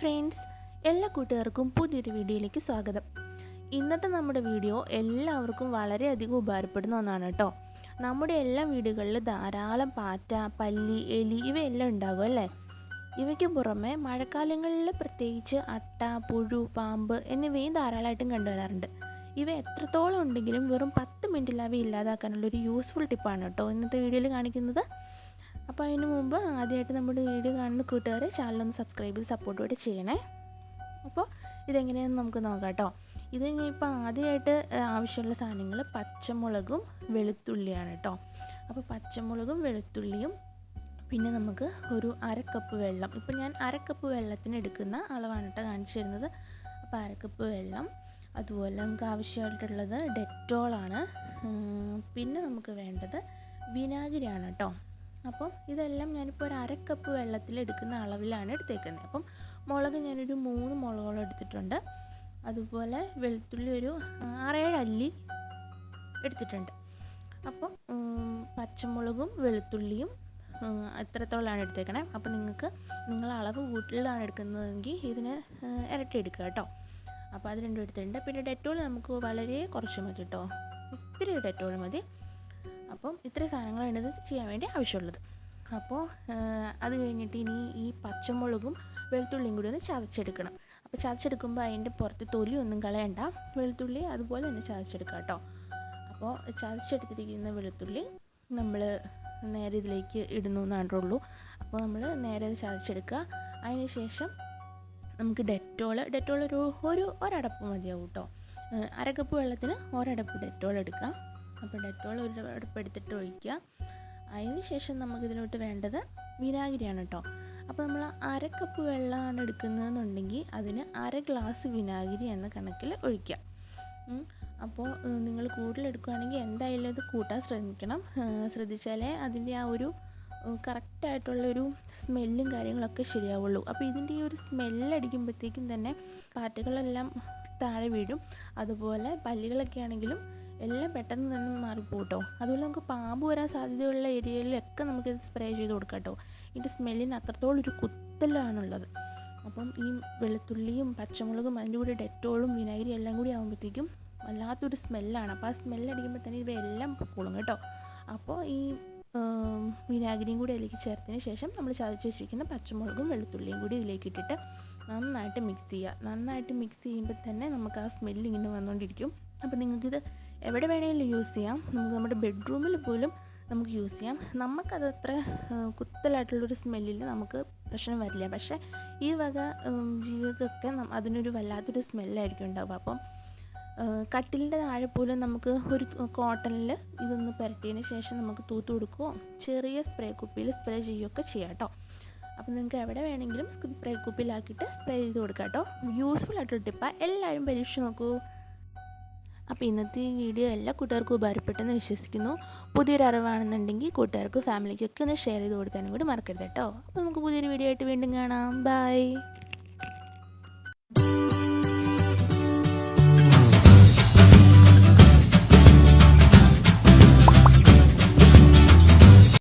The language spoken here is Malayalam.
ഫ്രണ്ട്സ് എല്ലാ കൂട്ടുകാർക്കും പുതിയൊരു വീഡിയോയിലേക്ക് സ്വാഗതം. ഇന്നത്തെ നമ്മുടെ വീഡിയോ എല്ലാവർക്കും വളരെയധികം ഉപകാരപ്പെടുന്ന ഒന്നാണ് കേട്ടോ. നമ്മുടെ എല്ലാ വീടുകളിലും ധാരാളം പാറ്റ പല്ലി എലി ഇവയെല്ലാം ഉണ്ടാകും അല്ലേ? ഇവയ്ക്ക് പുറമെ മഴക്കാലങ്ങളിൽ പ്രത്യേകിച്ച് അട്ട പുഴു പാമ്പ് എന്നിവയും ധാരാളമായിട്ടും കണ്ടുവരാറുണ്ട്. ഇവ എത്രത്തോളം ഉണ്ടെങ്കിലും വെറും പത്ത് മിനിറ്റിൽ അവ ഇല്ലാതാക്കാനുള്ള ഒരു യൂസ്ഫുൾ ടിപ്പാണ് കേട്ടോ ഇന്നത്തെ വീഡിയോയിൽ കാണിക്കുന്നത്. അപ്പോൾ അതിന് മുമ്പ് ആദ്യമായിട്ട് നമ്മുടെ വീഡിയോ കാണുന്ന കൂട്ടുകാരെ ചാനലൊന്ന് സബ്സ്ക്രൈബ് ചെയ്ത് സപ്പോർട്ടോടെ ചെയ്യണേ. അപ്പോൾ ഇതെങ്ങനെയാണെന്ന് നമുക്ക് നോക്കാം കേട്ടോ. ഇത് ഇനിയിപ്പോൾ ആദ്യമായിട്ട് ആവശ്യമുള്ള സാധനങ്ങൾ പച്ചമുളകും വെളുത്തുള്ളിയാണ് കേട്ടോ. അപ്പോൾ പച്ചമുളകും വെളുത്തുള്ളിയും പിന്നെ നമുക്ക് ഒരു അരക്കപ്പ് വെള്ളം. ഇപ്പം ഞാൻ അരക്കപ്പ് വെള്ളത്തിന് എടുക്കുന്ന അളവാണ് കേട്ടോ കാണിച്ചു തരുന്നത്. അപ്പോൾ അരക്കപ്പ് വെള്ളം അതുപോലെ നമുക്ക് ആവശ്യമായിട്ടുള്ളത് ഡെറ്റോളാണ്. പിന്നെ നമുക്ക് വേണ്ടത് വിനാഗിരിയാണ് കേട്ടോ. അപ്പം ഇതെല്ലാം ഞാനിപ്പോൾ ഒരു അരക്കപ്പ് വെള്ളത്തിൽ എടുക്കുന്ന അളവിലാണ് എടുത്തേക്കുന്നത്. അപ്പം മുളക് ഞാനൊരു മൂന്ന് മുളകോളം എടുത്തിട്ടുണ്ട്. അതുപോലെ വെളുത്തുള്ളി ഒരു ആറേഴ് അല്ലി എടുത്തിട്ടുണ്ട്. അപ്പം പച്ചമുളകും വെളുത്തുള്ളിയും എത്രത്തോളമാണ് എടുത്തേക്കണേ. അപ്പോൾ നിങ്ങൾക്ക് നിങ്ങൾ അളവ് കൂട്ടിലാണ് എടുക്കുന്നതെങ്കിൽ ഇതിന് ഇരട്ടി എടുക്കുക കേട്ടോ. അപ്പോൾ അത് രണ്ടും എടുത്തിട്ടുണ്ട്. പിന്നെ ഡെറ്റോൾ നമുക്ക് വളരെ കുറച്ച് മതി കേട്ടോ. ഒത്തിരി ഡെറ്റോൾ മതി. അപ്പം ഇത്രയും സാധനങ്ങളാണ് ഇത് ചെയ്യാൻ വേണ്ടി ആവശ്യമുള്ളത്. അപ്പോൾ അത് കഴിഞ്ഞിട്ട് ഇനി ഈ പച്ചമുളകും വെളുത്തുള്ളിയും കൂടി ഒന്ന് ചതച്ചെടുക്കണം. അപ്പോൾ ചതച്ചെടുക്കുമ്പോൾ അതിന്റെ പുറത്ത് തൊലി ഒന്നും കളയണ്ട. വെളുത്തുള്ളി അതുപോലെ തന്നെ ചതച്ചെടുക്കാം കേട്ടോ. അപ്പോൾ ചതച്ചെടുത്തിരിക്കുന്ന വെളുത്തുള്ളി നമ്മൾ നേരെ ഇതിലേക്ക് ഇടുന്നു എന്നാണ്ടുള്ളൂ അപ്പോൾ നമ്മൾ നേരെ അത് ചതച്ചെടുക്കുക. അതിന് ശേഷം നമുക്ക് ഡെറ്റോൾ ഡെറ്റോൾ ഒരു ഒരു ഒരടപ്പ് മതിയാവും കേട്ടോ. അരക്കപ്പ് വെള്ളത്തിന് ഒരടപ്പ് ഡെറ്റോൾ എടുക്കുക. അപ്പോൾ ഡെറ്റോൾ ഒരുപാട് എടുത്തിട്ട് ഒഴിക്കുക. അതിന് ശേഷം നമുക്കിതിലോട്ട് വേണ്ടത് വിനാഗിരിയാണ് കേട്ടോ. അപ്പോൾ നമ്മൾ അര കപ്പ് വെള്ളമാണ് എടുക്കുന്നതെന്നുണ്ടെങ്കിൽ അതിന് അര ഗ്ലാസ് വിനാഗിരി എന്ന കണക്കിൽ ഒഴിക്കുക. അപ്പോൾ നിങ്ങൾ കൂടുതലെടുക്കുകയാണെങ്കിൽ എന്തായാലും അത് കൂട്ടാൻ ശ്രമിക്കണം. ശ്രദ്ധിച്ചാലേ അതിന്റെ ആ ഒരു കറക്റ്റായിട്ടുള്ളൊരു സ്മെല്ലും കാര്യങ്ങളൊക്കെ ശരിയാവുള്ളൂ. അപ്പോൾ ഇതിന്റെ ഈ ഒരു സ്മെല്ലടിക്കുമ്പോഴത്തേക്കും തന്നെ പാറ്റകളെല്ലാം താഴെ വീഴും. അതുപോലെ പല്ലുകളൊക്കെ ആണെങ്കിലും എല്ലാം പെട്ടെന്ന് തന്നെ മാറിപ്പോട്ടോ. അതുപോലെ നമുക്ക് പാമ്പ് വരാൻ സാധ്യതയുള്ള ഏരിയയിലൊക്കെ നമുക്ക് ഇത് സ്പ്രേ ചെയ്ത് കൊടുക്കാം കേട്ടോ. ഇതിന്റെ സ്മെല്ലിന് അത്രത്തോളം ഒരു കുത്തലാണുള്ളത്. അപ്പം ഈ വെളുത്തുള്ളിയും പച്ചമുളകും അതിന്റെ കൂടെ ഡെറ്റോളും വിനാഗിരി എല്ലാം കൂടി ആകുമ്പോഴത്തേക്കും വല്ലാത്തൊരു സ്മെല്ലാണ് അപ്പോൾ ആ സ്മെല്ലടിക്കുമ്പോൾ തന്നെ ഇവയെല്ലാം പൊക്കോളും കേട്ടോ. അപ്പോൾ ഈ വിനാഗിരിയും കൂടി അതിലേക്ക് ചേർത്തതിന് ശേഷം നമ്മൾ ചതച്ച് വെച്ചിരിക്കുന്ന പച്ചമുളകും വെളുത്തുള്ളിയും കൂടി ഇതിലേക്ക് ഇട്ടിട്ട് നന്നായിട്ട് മിക്സ് ചെയ്യുക നന്നായിട്ട് മിക്സ് ചെയ്യുമ്പോൾ തന്നെ നമുക്ക് ആ സ്മെല്ല് ഇങ്ങനെ വന്നുകൊണ്ടിരിക്കും അപ്പോൾ നിങ്ങൾക്കിത് എവിടെ വേണമെങ്കിലും യൂസ് ചെയ്യാം. നമുക്ക് നമ്മുടെ ബെഡ്റൂമിൽ പോലും നമുക്ക് യൂസ് ചെയ്യാം. നമുക്കത് അത്ര കുത്തലായിട്ടുള്ളൊരു സ്മെല്ലിൽ നമുക്ക് പ്രശ്നം വരില്ല. പക്ഷേ ഈ വക ജീവികൾക്കൊക്കെ അതിനൊരു വല്ലാത്തൊരു സ്മെല്ലായിരിക്കും ഉണ്ടാവുക. അപ്പം കട്ടിലിന്റെ താഴെ പോലും നമുക്ക് ഒരു കോട്ടണിൽ ഇതൊന്ന് പുരട്ടിയതിന് ശേഷം നമുക്ക് തൂത്ത് കൊടുക്കുകയോ ചെറിയ സ്പ്രേ കുപ്പിയിൽ സ്പ്രേ ചെയ്യുകയൊക്കെ ചെയ്യാം കേട്ടോ. അപ്പോൾ നിങ്ങൾക്ക് എവിടെ വേണമെങ്കിലും സ്പ്രേ കുപ്പിയിലാക്കിയിട്ട് സ്പ്രേ ചെയ്ത് കൊടുക്കാം കേട്ടോ. യൂസ്ഫുൾ ആയിട്ടുള്ള ടിപ്പാണ് എല്ലാവരും പരീക്ഷിച്ച് നോക്കൂ. അപ്പോൾ ഇന്നത്തെ ഈ വീഡിയോ എല്ലാ കൂട്ടുകാർക്കും ഉപകാരപ്പെട്ടെന്ന് വിശ്വസിക്കുന്നു. പുതിയൊരു അറിവാണെന്നുണ്ടെങ്കിൽ കൂട്ടുകാർക്കും ഫാമിലിക്കൊക്കെ ഒന്ന് ഷെയർ ചെയ്ത് കൊടുക്കാനും കൂടി മറക്കരുത് കേട്ടോ. അപ്പോൾ നമുക്ക് പുതിയൊരു വീഡിയോ ആയിട്ട് വീണ്ടും കാണാം. ബൈ